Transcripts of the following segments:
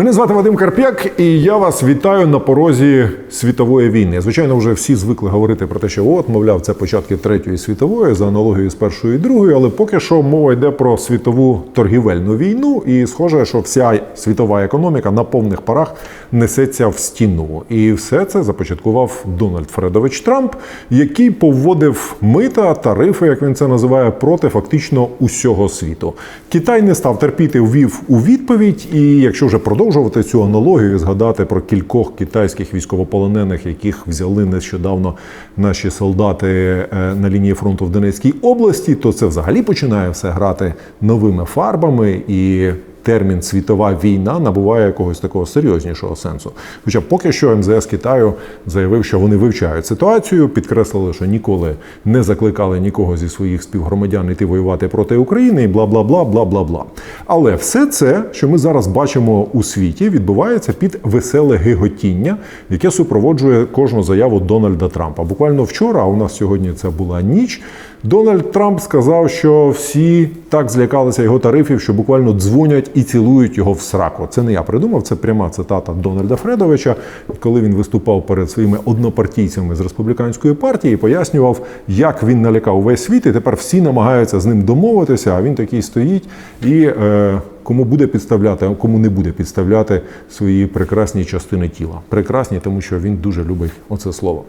Мене звати Вадим Карп'як, і я вас вітаю на порозі світової війни. Звичайно, вже всі звикли говорити про те, що от, мовляв, це початки третьої світової за аналогією з першою і другою, але поки що мова йде про світову торгівельну війну, і схоже, що вся світова економіка на повних парах несеться в стіну. І все це започаткував Дональд Фредович Трамп, який поводив мита, тарифи, як він це називає, проти фактично усього світу. Китай не став терпіти, ввів у відповідь, і якщо вже продовжувати цю аналогію, і згадати про кількох китайських військовополонених, яких взяли нещодавно наші солдати е, на лінії фронту в Донецькій області, то це взагалі починає все грати новими фарбами і. Термін світова війна набуває якогось такого серйознішого сенсу. Хоча поки що МЗС Китаю заявив, що вони вивчають ситуацію, підкреслили, що ніколи не закликали нікого зі своїх співгромадян йти воювати проти України і бла бла бла бла бла бла. Але все це, що ми зараз бачимо у світі, відбувається під веселе гиготіння, яке супроводжує кожну заяву Дональда Трампа. Буквально вчора, а у нас сьогодні це була ніч. Дональд Трамп сказав, що всі так злякалися його тарифів, що буквально дзвонять і цілують його в сраку. Це не я придумав, це пряма цитата Дональда Фредовича, коли він виступав перед своїми однопартійцями з республіканської партії, пояснював, як він налякав весь світ, і тепер всі намагаються з ним домовитися. А він такий стоїть і. Е, Кому буде підставляти, а кому не буде підставляти свої прекрасні частини тіла. Прекрасні, тому що він дуже любить оце слово.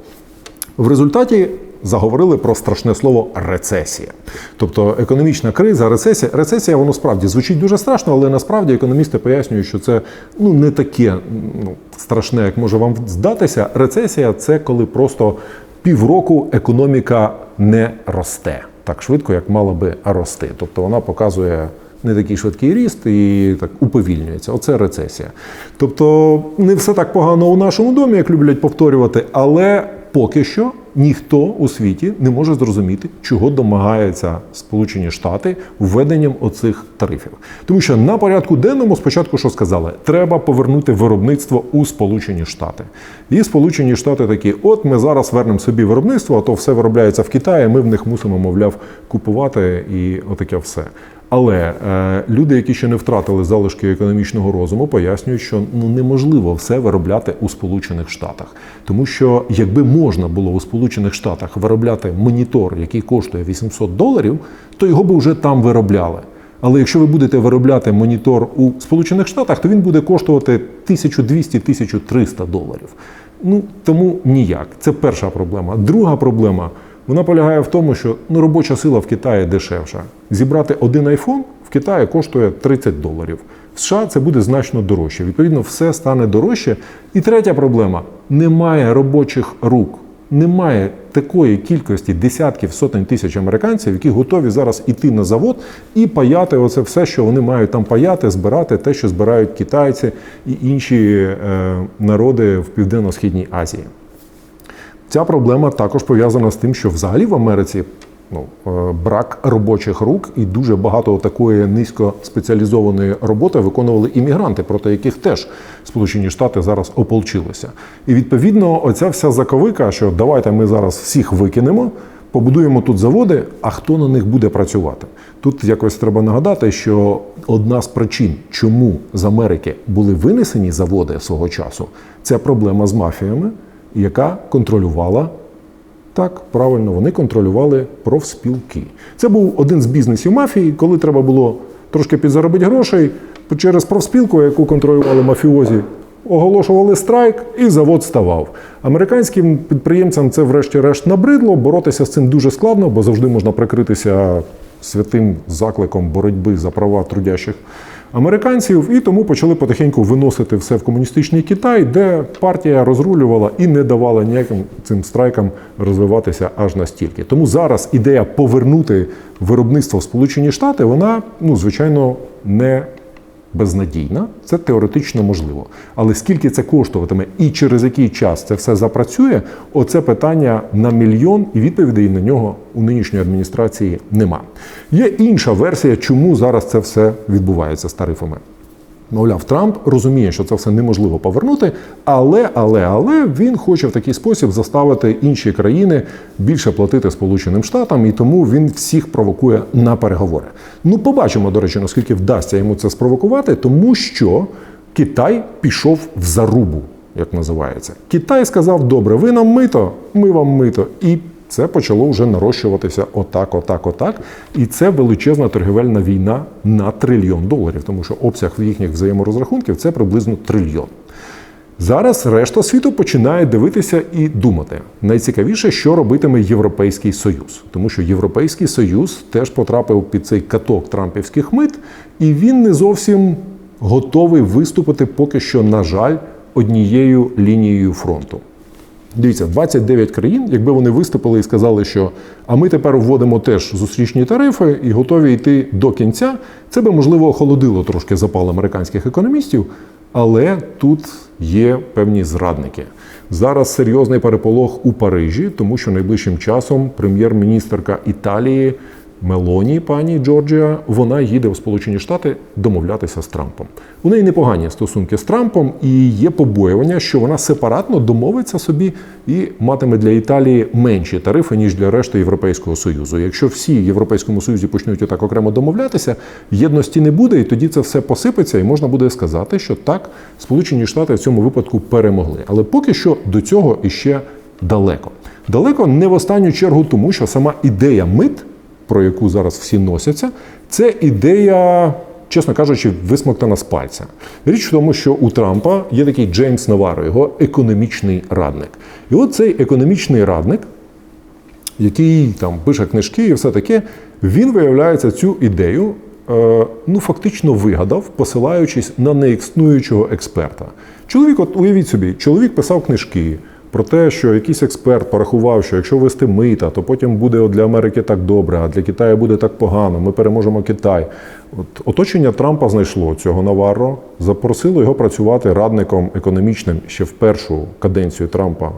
В результаті заговорили про страшне слово рецесія. Тобто економічна криза, рецесія. Рецесія, воно справді звучить дуже страшно, але насправді економісти пояснюють, що це ну не таке ну, страшне, як може вам здатися. Рецесія це коли просто півроку економіка не росте так швидко, як мала би рости. Тобто вона показує. Не такий швидкий ріст і так уповільнюється. Оце рецесія. Тобто не все так погано у нашому домі, як люблять повторювати, але поки що ніхто у світі не може зрозуміти, чого домагаються Сполучені Штати введенням оцих тарифів. Тому що на порядку денному спочатку що сказали, треба повернути виробництво у Сполучені Штати. І Сполучені Штати такі: от ми зараз вернемо собі виробництво, а то все виробляється в Китаї. Ми в них мусимо, мовляв, купувати і отаке все. Але е, люди, які ще не втратили залишки економічного розуму, пояснюють, що ну неможливо все виробляти у Сполучених Штатах, тому що якби можна було у Сполучених Штатах виробляти монітор, який коштує 800 доларів, то його би вже там виробляли. Але якщо ви будете виробляти монітор у Сполучених Штатах, то він буде коштувати 1200-1300 доларів. Ну тому ніяк. Це перша проблема. Друга проблема. Вона полягає в тому, що ну, робоча сила в Китаї дешевша. Зібрати один айфон в Китаї коштує 30 доларів. В США це буде значно дорожче. Відповідно, все стане дорожче. І третя проблема: немає робочих рук. Немає такої кількості десятків сотень тисяч американців, які готові зараз іти на завод і паяти оце все, що вони мають там паяти, збирати те, що збирають китайці і інші е, народи в південно-східній Азії. Ця проблема також пов'язана з тим, що взагалі в Америці ну, е, брак робочих рук і дуже багато такої низькоспеціалізованої роботи виконували іммігранти, проти яких теж Сполучені Штати зараз ополчилися. І відповідно, оця вся заковика, що давайте ми зараз всіх викинемо. Побудуємо тут заводи, а хто на них буде працювати? Тут якось треба нагадати, що одна з причин, чому з Америки були винесені заводи свого часу, це проблема з мафіями яка контролювала так, правильно, вони контролювали профспілки. Це був один з бізнесів мафії, коли треба було трошки підзаробити грошей через профспілку, яку контролювали мафіозі. Оголошували страйк, і завод ставав. Американським підприємцям це, врешті-решт, набридло. Боротися з цим дуже складно, бо завжди можна прикритися святим закликом боротьби за права трудящих американців, і тому почали потихеньку виносити все в комуністичний Китай, де партія розрулювала і не давала ніяким цим страйкам розвиватися аж настільки. Тому зараз ідея повернути виробництво в Сполучені Штати, вона ну звичайно не безнадійна, це теоретично можливо. Але скільки це коштуватиме і через який час це все запрацює, оце питання на мільйон, і відповідей на нього у нинішньої адміністрації нема. Є інша версія, чому зараз це все відбувається з тарифами. Мовляв, Трамп розуміє, що це все неможливо повернути, але, але, але він хоче в такий спосіб заставити інші країни більше платити Сполученим Штатам, і тому він всіх провокує на переговори. Ну, побачимо, до речі, наскільки вдасться йому це спровокувати, тому що Китай пішов в зарубу, як називається. Китай сказав: добре, ви нам мито, ми вам мито. І це почало вже нарощуватися отак, отак, отак. І це величезна торгівельна війна на трильйон доларів, тому що обсяг їхніх взаєморозрахунків це приблизно трильйон. Зараз решта світу починає дивитися і думати. Найцікавіше, що робитиме Європейський Союз, тому що Європейський Союз теж потрапив під цей каток трампівських мит, і він не зовсім готовий виступити поки що, на жаль, однією лінією фронту. Дивіться, 29 країн, якби вони виступили і сказали, що а ми тепер вводимо теж зустрічні тарифи і готові йти до кінця, це би можливо охолодило трошки запал американських економістів. Але тут є певні зрадники. Зараз серйозний переполох у Парижі, тому що найближчим часом прем'єр-міністерка Італії Мелоні, пані Джорджія, вона їде в Сполучені Штати домовлятися з Трампом. У неї непогані стосунки з Трампом, і є побоювання, що вона сепаратно домовиться собі і матиме для Італії менші тарифи ніж для решти Європейського союзу. Якщо всі в Європейському Союзі почнуть отак окремо домовлятися, єдності не буде, і тоді це все посипеться, і можна буде сказати, що так Сполучені Штати в цьому випадку перемогли. Але поки що до цього іще далеко. Далеко не в останню чергу, тому що сама ідея мит про яку зараз всі носяться, це ідея, чесно кажучи, висмоктана з пальця. Річ в тому, що у Трампа є такий Джеймс Наваро, його економічний радник. І от цей економічний радник, який там пише книжки і все таке, він виявляється цю ідею. е, Ну, фактично вигадав, посилаючись на неіснуючого експерта. Чоловік, от уявіть собі, чоловік писав книжки, про те, що якийсь експерт порахував, що якщо вести мита, то потім буде для Америки так добре, а для Китаю буде так погано. Ми переможемо Китай. От оточення Трампа знайшло цього Наварро, запросило його працювати радником економічним ще в першу каденцію Трампа.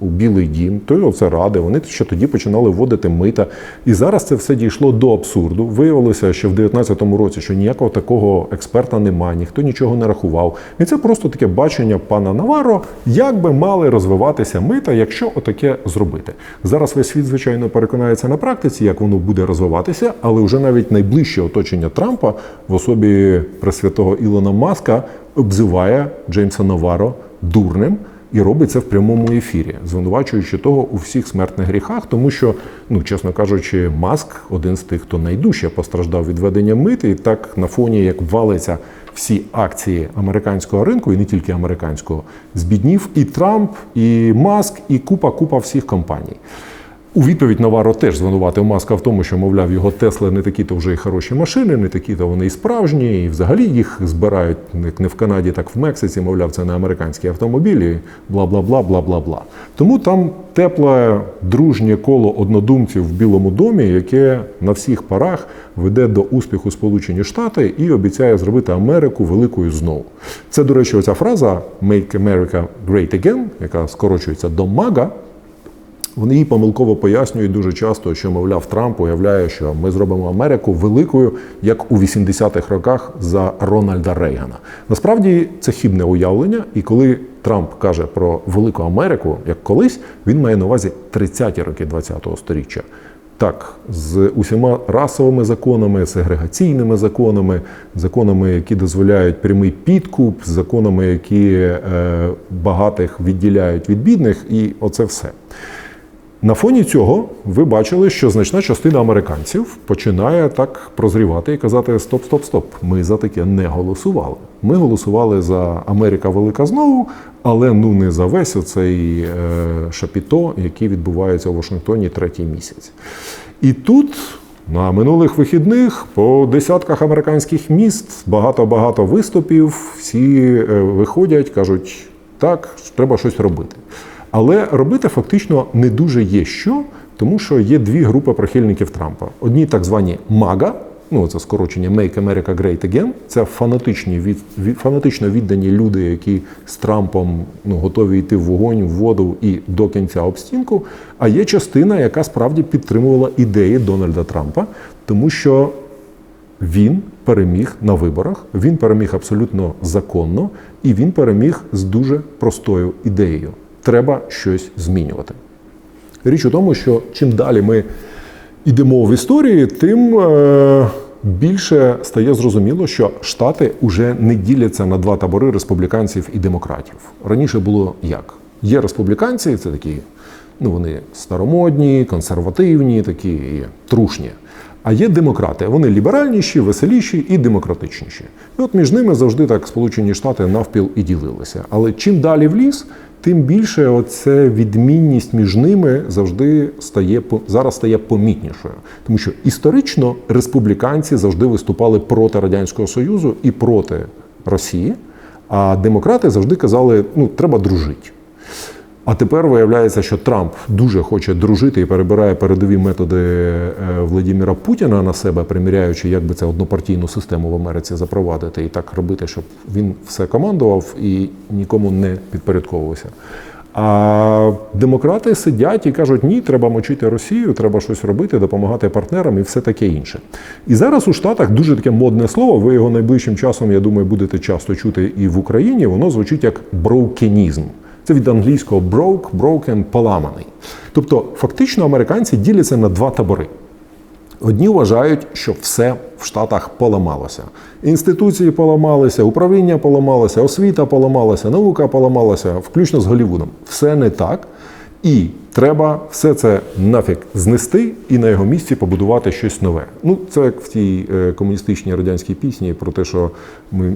У Білий Дім, то й оце ради. Вони ще тоді починали вводити мита. І зараз це все дійшло до абсурду. Виявилося, що в 2019 році що ніякого такого експерта немає, ніхто нічого не рахував. І це просто таке бачення пана Наваро, як би мали розвиватися мита, якщо отаке зробити. Зараз весь світ, звичайно, переконається на практиці, як воно буде розвиватися, але вже навіть найближче оточення Трампа в особі пресвятого Ілона Маска обзиває Джеймса Наваро дурним. І робить це в прямому ефірі, звинувачуючи того у всіх смертних гріхах, тому що, ну чесно кажучи, маск один з тих, хто найдужче постраждав від ведення мити, і так на фоні як валиться всі акції американського ринку, і не тільки американського, збіднів і Трамп, і Маск, і купа купа всіх компаній. У відповідь Наваро теж звинуватив Маска в тому, що, мовляв, його Тесли не такі-то вже й хороші машини, не такі-то вони і справжні, і взагалі їх збирають як не в Канаді, так в Мексиці, мовляв, це не американські автомобілі, бла бла бла бла бла бла. Тому там тепле, дружнє коло однодумців в Білому домі, яке на всіх парах веде до успіху Сполучені Штати і обіцяє зробити Америку великою знову. Це, до речі, оця фраза «Make America Great Again», яка скорочується до МАГА. Вони її помилково пояснюють дуже часто, що, мовляв, Трамп уявляє, що ми зробимо Америку великою, як у 80-х роках за Рональда Рейгана. Насправді це хібне уявлення, і коли Трамп каже про велику Америку, як колись, він має на увазі 30-ті роки 20-го сторіччя. Так, з усіма расовими законами, сегрегаційними законами, законами, які дозволяють прямий підкуп, законами, які е, багатих відділяють від бідних, і оце все. На фоні цього ви бачили, що значна частина американців починає так прозрівати і казати: Стоп, стоп, стоп, ми за таке не голосували. Ми голосували за Америка Велика знову, але ну не за весь оцей е, шапіто, який відбувається у Вашингтоні третій місяць. І тут. На минулих вихідних по десятках американських міст багато-багато виступів. Всі е, виходять, кажуть, так, треба щось робити. Але робити фактично не дуже є що, тому що є дві групи прихильників Трампа. Одні так звані МАГА, ну це скорочення Make America Great Again, Це фанатичні від, від фанатично віддані люди, які з Трампом ну, готові йти в вогонь, в воду і до кінця об стінку. А є частина, яка справді підтримувала ідеї Дональда Трампа, тому що він переміг на виборах, він переміг абсолютно законно, і він переміг з дуже простою ідеєю треба щось змінювати. Річ у тому, що чим далі ми йдемо в історії, тим е, більше стає зрозуміло, що Штати вже не діляться на два табори республіканців і демократів. Раніше було як? Є республіканці, це такі, ну вони старомодні, консервативні, такі трушні. А є демократи. Вони ліберальніші, веселіші і демократичніші. І от між ними завжди так Сполучені Штати навпіл і ділилися. Але чим далі в ліс, тим більше оце відмінність між ними завжди стає зараз стає помітнішою. Тому що історично республіканці завжди виступали проти Радянського Союзу і проти Росії, а демократи завжди казали, ну треба дружити. А тепер виявляється, що Трамп дуже хоче дружити і перебирає передові методи е, Владимира Путіна на себе, приміряючи, як би це однопартійну систему в Америці запровадити і так робити, щоб він все командував і нікому не підпорядковувався. А демократи сидять і кажуть, ні, треба мочити Росію, треба щось робити, допомагати партнерам і все таке інше. І зараз у Штатах дуже таке модне слово. Ви його найближчим часом, я думаю, будете часто чути і в Україні. Воно звучить як броукенізм. Це від англійського broke, broken, поламаний. Тобто, фактично, американці діляться на два табори. Одні вважають, що все в Штатах поламалося. Інституції поламалися, управління поламалося, освіта поламалася, наука поламалася, включно з Голівудом. Все не так. І треба все це нафіг знести і на його місці побудувати щось нове. Ну, це як в тій е, комуністичній радянській пісні про те, що ми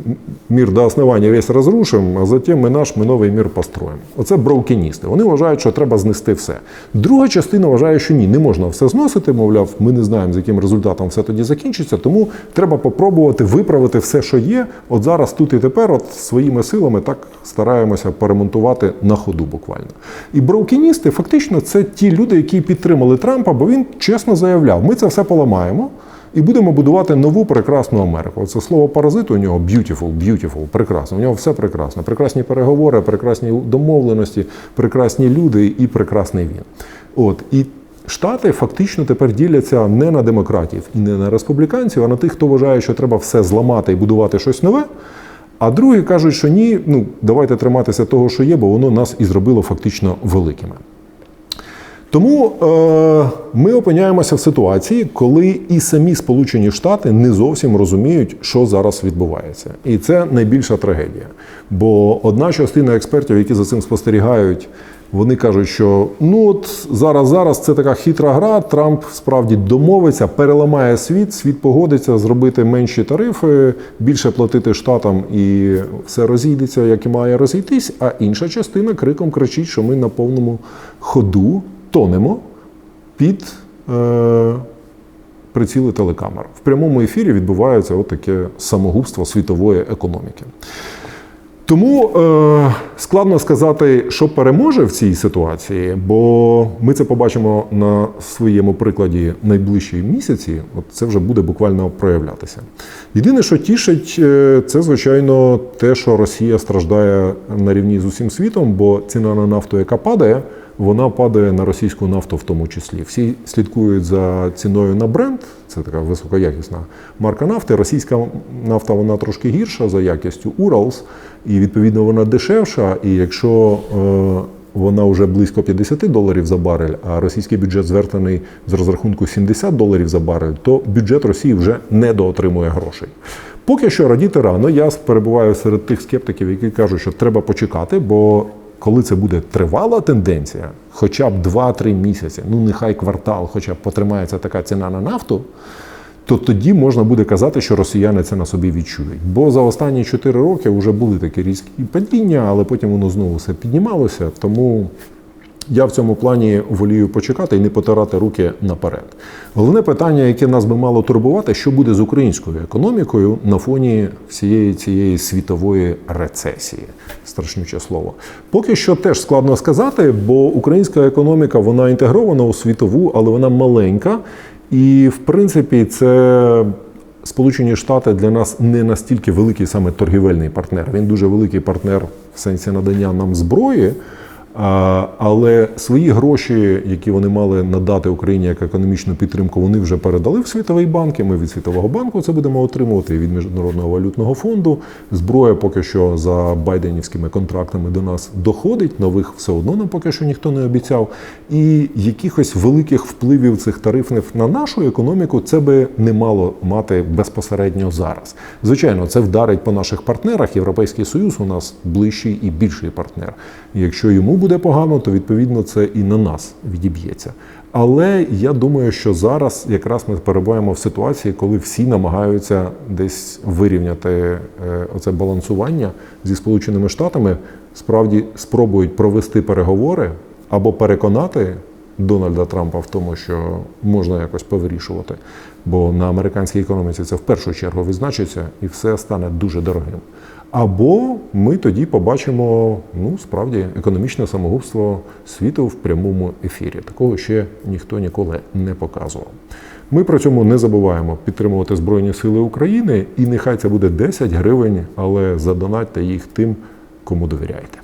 мір до основання весь розрушимо, а затім ми наш ми новий мір построїмо. Оце броукеністи. Вони вважають, що треба знести все. Друга частина вважає, що ні, не можна все зносити. Мовляв, ми не знаємо, з яким результатом все тоді закінчиться. Тому треба попробувати виправити все, що є. От зараз тут і тепер, от своїми силами, так стараємося поремонтувати на ходу буквально. І броукеністи фактично це ті люди, які підтримали Трампа, бо він чесно заявляв: ми це все поламаємо. І будемо будувати нову прекрасну Америку. Це слово паразит у нього beautiful, beautiful, прекрасно. У нього все прекрасно. Прекрасні переговори, прекрасні домовленості, прекрасні люди і прекрасний він. От і Штати фактично тепер діляться не на демократів і не на республіканців, а на тих, хто вважає, що треба все зламати і будувати щось нове. А другі кажуть, що ні, ну давайте триматися того, що є, бо воно нас і зробило фактично великими. Тому е, ми опиняємося в ситуації, коли і самі Сполучені Штати не зовсім розуміють, що зараз відбувається, і це найбільша трагедія. Бо одна частина експертів, які за цим спостерігають, вони кажуть, що ну от зараз, зараз це така хитра гра. Трамп справді домовиться, переламає світ, світ погодиться зробити менші тарифи, більше платити штатам, і все розійдеться, як і має розійтись. А інша частина криком кричить, що ми на повному ходу тонемо під е, приціли телекамер. В прямому ефірі відбувається таке самогубство світової економіки. Тому е, складно сказати, що переможе в цій ситуації, бо ми це побачимо на своєму прикладі найближчі місяці. От це вже буде буквально проявлятися. Єдине, що тішить, е, це звичайно те, що Росія страждає на рівні з усім світом, бо ціна на нафту, яка падає, вона падає на російську нафту в тому числі. Всі слідкують за ціною на бренд, це така високоякісна марка нафти. Російська нафта вона трошки гірша за якістю Уралс, і відповідно вона дешевша. І якщо е, вона вже близько 50 доларів за барель, а російський бюджет звертаний з розрахунку 70 доларів за барель, то бюджет Росії вже недоотримує грошей. Поки що радіти рано, я перебуваю серед тих скептиків, які кажуть, що треба почекати, бо коли це буде тривала тенденція, хоча б 2-3 місяці, ну нехай квартал, хоча б потримається така ціна на нафту, то тоді можна буде казати, що росіяни це на собі відчують. Бо за останні 4 роки вже були такі різкі падіння, але потім воно знову все піднімалося. Тому я в цьому плані волію почекати і не потирати руки наперед. Головне питання, яке нас би мало турбувати, що буде з українською економікою на фоні всієї цієї світової рецесії. Страшнюче слово. Поки що теж складно сказати, бо українська економіка вона інтегрована у світову, але вона маленька. І в принципі, це Сполучені Штати для нас не настільки великий саме торгівельний партнер. Він дуже великий партнер в сенсі надання нам зброї. Але свої гроші, які вони мали надати Україні як економічну підтримку, вони вже передали в світовий банк. Ми від світового банку це будемо отримувати від міжнародного валютного фонду. Зброя поки що за байденівськими контрактами до нас доходить. Нових все одно нам поки що ніхто не обіцяв. І якихось великих впливів цих тарифів на нашу економіку це би не мало мати безпосередньо зараз. Звичайно, це вдарить по наших партнерах. Європейський Союз у нас ближчий і більший партнер. Якщо йому буде погано, то відповідно це і на нас відіб'ється. Але я думаю, що зараз якраз ми перебуваємо в ситуації, коли всі намагаються десь вирівняти е, оце балансування зі Сполученими Штатами, справді спробують провести переговори або переконати Дональда Трампа в тому, що можна якось повирішувати. Бо на американській економіці це в першу чергу відзначиться і все стане дуже дорогим. Або ми тоді побачимо ну справді економічне самогубство світу в прямому ефірі. Такого ще ніхто ніколи не показував. Ми при цьому не забуваємо підтримувати Збройні Сили України, і нехай це буде 10 гривень, але задонатьте їх тим, кому довіряєте.